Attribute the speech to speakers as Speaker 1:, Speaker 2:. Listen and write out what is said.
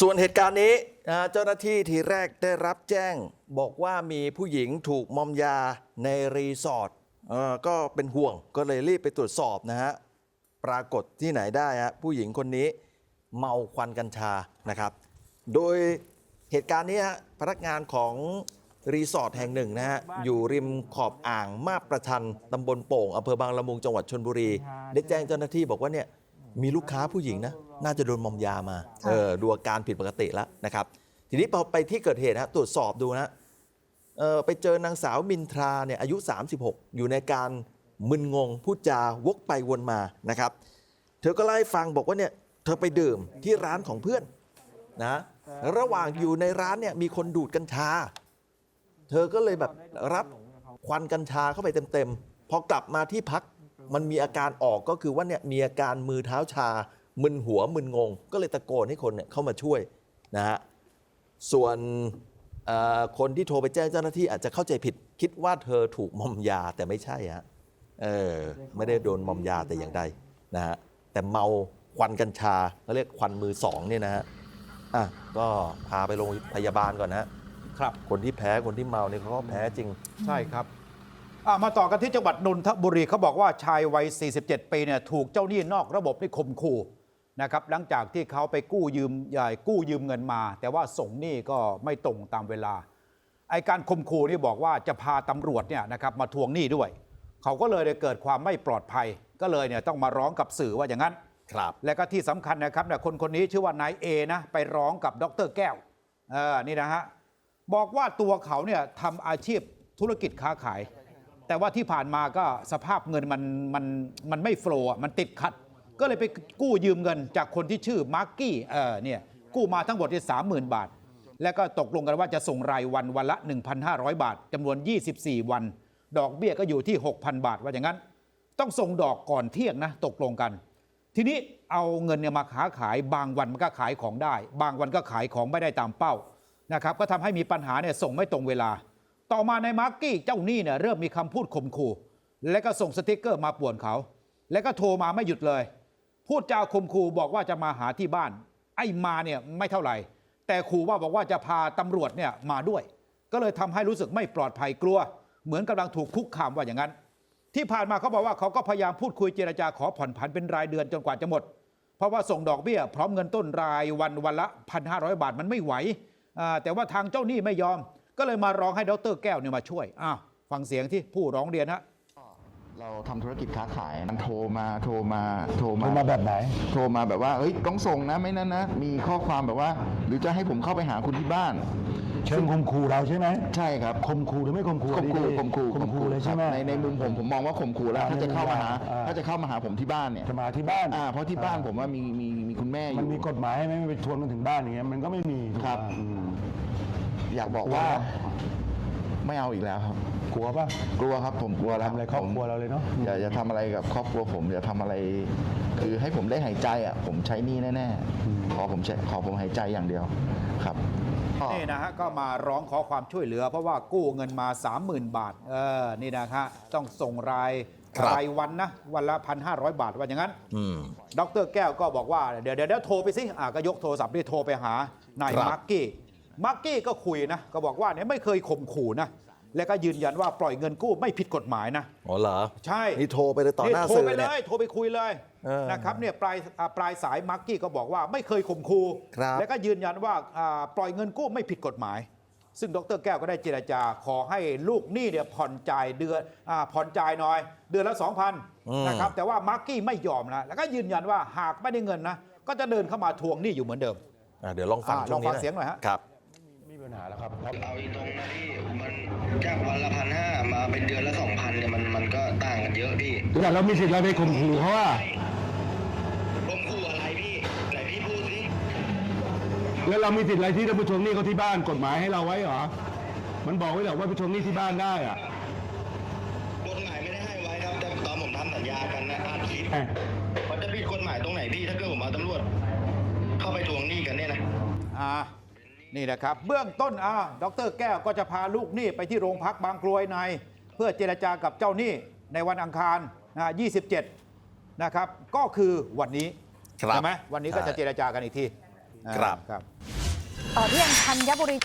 Speaker 1: ส่วนเหตุการณ์นี้นะเจ้าหน้าที่ทีแรกได้รับแจ้ง บอกว่ามีผู้หญิงถูกมอมยาในรีสอร์ทก็เป็นห่วงก็เลยรีบไปตรวจสอบนะฮะ ปรากฏที่ไหนได้ฮะผู้หญิงคนนี้เมาควันกัญชานะครับ โดยเหตุการณ์นี้ฮะพนักงานของรีสอร์ทแห่งหนึ่งนะฮะอยู่ริมขอบอ่างมาบประชันตำบลโป่งอำเภอบางละมุงจังหวัดชนบุรี ได้แจ้งเจ้าหน้าที่บอกว่าเนี่ย มีลูกค้าผู้หญิงนะน่าจะโดนมอมยามา
Speaker 2: ค่ะ
Speaker 1: เออดูอาการผิดปกติแล้วนะครับ ทีนี้พอไปที่เกิดเหตุนะตรวจสอบดูนะเออไปเจอนางสาวมินทราเนี่ยอายุ 36 อยู่ในการมึนงงพูดจาวกไปวนมานะครับ เธอก็เล่าให้ฟังบอกว่าเนี่ยเธอไปดื่มที่ร้านของเพื่อนนะระหว่างอยู่ในร้านเนี่ยมีคนดูดกัญชา เธอก็เลยแบบรับควันกัญชาเข้าไปเต็มๆพอกลับมาที่พัก มันมีอาการออกก็คือว่าเนี่ยมีอาการมือเท้าชา มึนหัวมึนงง ก็เลยตะโกนให้คนเนี่ยเข้ามาช่วยนะฮะส่วนเอ่อคนที่โทรไปแจ้งเจ้าหน้าที่อาจจะเข้าใจผิดคิดว่าเธอถูกมอมยาแต่ไม่ใช่ฮะเออไม่ได้โดนมอมยาแต่อย่างใดนะฮะแต่เมาควันกัญชาเขาเรียกควันมือสองเนี่ยนะฮะอะก็พาไปโรงพยาบาลก่อนนะฮะ
Speaker 3: ครับ
Speaker 1: คนที่แพ้คนที่เมาเนี่ยเขาก็แพ้จริง
Speaker 3: ใช่ครับ อะมาต่อกันที่จังหวัดนนทบุรีเขาบอกว่าชายวัย 47 ปีเนี่ยถูกเจ้าหนี้นอกระบบนี่ข่มขู่นะครับหลังจากที่เขาไปกู้ยืมใหญ่กู้ยืมเงินมา แต่ว่าส่งหนี้ก็ไม่ตรงตามเวลาไอการข่มขู่นี่บอกว่าจะพาตำรวจเนี่ยนะครับมาทวงหนี้ด้วย เขาก็เลยได้เกิดความไม่ปลอดภัย ก็เลยเนี่ยต้องมาร้องกับสื่อว่าอย่างนั้น
Speaker 1: ครับ
Speaker 3: และก็ที่สำคัญนะครับเนี่ยคนคนนี้ชื่อว่านายเอนะไปร้องกับดรแก้วเออนี่นะฮะบอกว่าตัวเขาเนี่ยทำอาชีพธุรกิจค้าขาย แต่ว่าที่ผ่านมาก็สภาพเงินมันมันมันไม่โฟล์มันติดขัด ก็เลยไปกู้ยืมเงินจากคนที่ชื่อมาร์กี้เออเนี่ยกู้มาทั้งหมดที่สามหมื่นบาท แล้วก็ตกลงกันว่าจะส่งรายวันวันละ 1,500 บาทจำนวน 24 วัน ดอกเบี้ยก็อยู่ที่ 6,000 บาทว่าอย่างนั้น ต้องส่งดอกก่อนเที่ยงนะตกลงกัน ทีนี้เอาเงินเนี่ยมาค้าขายบางวันมันก็ขายของได้ บางวันก็ขายของไม่ได้ตามเป้านะครับก็ทำให้มีปัญหาเนี่ยส่งไม่ตรงเวลา ต่อมาในมาร์กี้เจ้าหนี้เนี่ยเริ่มมีคำพูดข่มขู่ และก็ส่งสติกเกอร์มาป่วนเขา และก็โทรมาไม่หยุดเลย พูดจาข่มขู่บอกว่าจะมาหาที่บ้าน ไอ้มาเนี่ยไม่เท่าไหร่ แต่ขู่ว่าบอกว่าจะพาตำรวจเนี่ยมาด้วย ก็เลยทำให้รู้สึกไม่ปลอดภัยกลัว เหมือนกำลังถูกคุกคามว่าอย่างนั้น ที่ผ่านมาเขาบอกว่าเขาก็พยายามพูดคุยเจรจาขอผ่อนผันเป็นรายเดือนจนกว่าจะหมด เพราะว่าส่งดอกเบี้ย พร้อมเงินต้นรายวันวันละ1,500 บาทมันไม่ไหวแต่ว่าทางเจ้าหนี้ไม่ยอม ก็เลยมาร้องให้ดรแก้วเนี่ยมาช่วยอ้าวฟังเสียงที่ผู้ร้องเรียนฮะ
Speaker 4: เราทำธุรกิจค้าขายมันโทรมาโทรมาโทร
Speaker 5: โท
Speaker 4: มา
Speaker 5: รมาแบบไหน
Speaker 4: โทรมาแบบว่าเฮ้ยต้องส่งนะไม่นั้นนะมีข้อความแบบว่า หรือจะให้ผมเข้าไปหาคุณที่บ้าน
Speaker 5: เชิงข่มขู่เราใช่ไหม
Speaker 4: ใช่ครับ
Speaker 5: ข่มขู่หรือไม่ข่มขู่
Speaker 4: ข่มขู่
Speaker 5: ดีๆ
Speaker 4: ข่มขู่
Speaker 5: ข่มขู่เลยใช่ไหม
Speaker 4: ครับในในมุมผมผมมองว่าข่มขู่แล้ว
Speaker 5: อ่า
Speaker 4: ถ้าจะเข้ามาหา
Speaker 5: อ่า
Speaker 4: ถ้าจะเข้ามาหาผมที่บ้านเนี่ย
Speaker 5: จะมาที่บ้าน
Speaker 4: อ่าเพราะที่บ้านผมว่ามีมีมีคุณแม่อยู่
Speaker 5: มันมีกฎหมายไหมไม่ไปทวงกันถึงบ้านอย่างเงี้ยมันก็ไม่มีถูก
Speaker 4: ครับ
Speaker 5: ปะ อืม
Speaker 4: อยากบอกว่า ไม่เอาอีกแล้วครับ
Speaker 5: กลัวป่ะ
Speaker 4: กลัวครับผมกลัวแล้ว
Speaker 5: ทำอะไรครอบ
Speaker 4: ผม
Speaker 5: ครัวเราเลยเนาะ
Speaker 4: อย่าอย่าทำอะไรกับครอบครัวผมอย่าทำอะไร คือให้ผมได้หายใจอะ ผมใช้หนี่แน่ๆขอผมใช้ขอผมหายใจอย่างเดียวครับก็
Speaker 3: นี่นะฮะก็มาร้องขอความช่วยเหลือ เพราะว่ากู้เงินมา 30,000 บาทเออนี่นะฮะต้องส่งราย
Speaker 1: ครับ
Speaker 3: รายวันนะวันละ 1,500 บาทว่าอย่างนั้น
Speaker 1: อืม
Speaker 3: ดรแก้วก็บอกว่าเดี๋ยวเดี๋ยวเดี๋ยวโทรไปสิอะก็ยกโทรศัพท์นี่โทรไปหานาย
Speaker 1: ครับ
Speaker 3: มาร์กี้ มาร์กี้ก็คุยนะ ก็บอกว่าเนี่ยไม่เคยข่มขู่นะ และก็ยืนยันว่าปล่อยเงินกู้ไม่ผิดกฎหมายนะ
Speaker 1: อ๋อเหรอ
Speaker 3: ใช่
Speaker 1: นี่โทรไปเลยต่อหน้า
Speaker 3: โทร
Speaker 1: สื่อ
Speaker 3: ไปเล
Speaker 1: เนี่ย
Speaker 3: ยโทรไปคุยเลย
Speaker 1: เออ
Speaker 3: นะครับเนี่ยปลายอ่าปลายสายมาร์กี้ก็บอกว่าไม่เคยข่มขู่
Speaker 1: ครับ
Speaker 3: และก็ยืนยันว่าอ่าปล่อยเงินกู้ไม่ผิดกฎหมาย ซึ่งดรแก้วก็ได้เจรจาขอให้ลูกหนี้เนี่ยผ่อนจ่ายเดือนอาผ่อนจ่ายหน่อย เดือนละ2,000นะครับแต่ว่ามาร์กี้ไม่ยอมนะแล้วก็ยืนยันว่าหากไม่ได้เงินนะก็จะเดินเข้ามาทวงหนี้อยู่เหมือนเดิม
Speaker 1: อะเดี๋ยวลองฟัง
Speaker 3: อะ
Speaker 1: ช่วงนี้
Speaker 3: ลองฟังเสียงหน่อยฮะ
Speaker 1: ครับ
Speaker 5: มี ปัญหาแล้วครับ
Speaker 6: เอาอีตรงนะพี่มันจากวันละพันห้ามาเป็นเดือนละสองพันเนี่ยมันมันก็ต่างกันเยอะพี่
Speaker 5: แต่เรามีสิทธิ์อะไรไปข่มขู่เขาว่า
Speaker 6: ผมขู่อะไรพี่ไหนพี่พูดสิ
Speaker 5: แล้วเรามีสิทธิ์อะไรที่จะไปทวงหนี้เขาที่บ้านกฎหมายให้เราไว้เหรอมันบอกไว้เหรอว่าไปทวงหนี้ที่บ้านได้อะ
Speaker 6: กฎหมายไม่ได้ให้ไว้ครับแต่ตอนผมทำสัญญากันนะอัดคลิป
Speaker 5: เอ้ย
Speaker 6: มันจะผิดกฎหมายตรงไหนพี่ถ้าเกิดผมเอาตำรวจ เข้าไปทวงหนี้กันเนี่ยนะ
Speaker 3: อ่า นี่นะครับ เบื้องต้นอ่าดรแก้วก็จะพาลูกหนี้ไปที่โรงพักบางกรวยใน เพื่อเจรจากับเจ้าหนี้ในวันอังคารนะ27 นะครับ ก็คือวันนี้
Speaker 1: ครับ
Speaker 3: ใช่ไหมวันนี้ก็
Speaker 1: ใช่
Speaker 3: จะเจรจากันอีกทีอ่า
Speaker 1: ครับ
Speaker 3: ครับ
Speaker 2: ต่อที่ยังธัญบุรี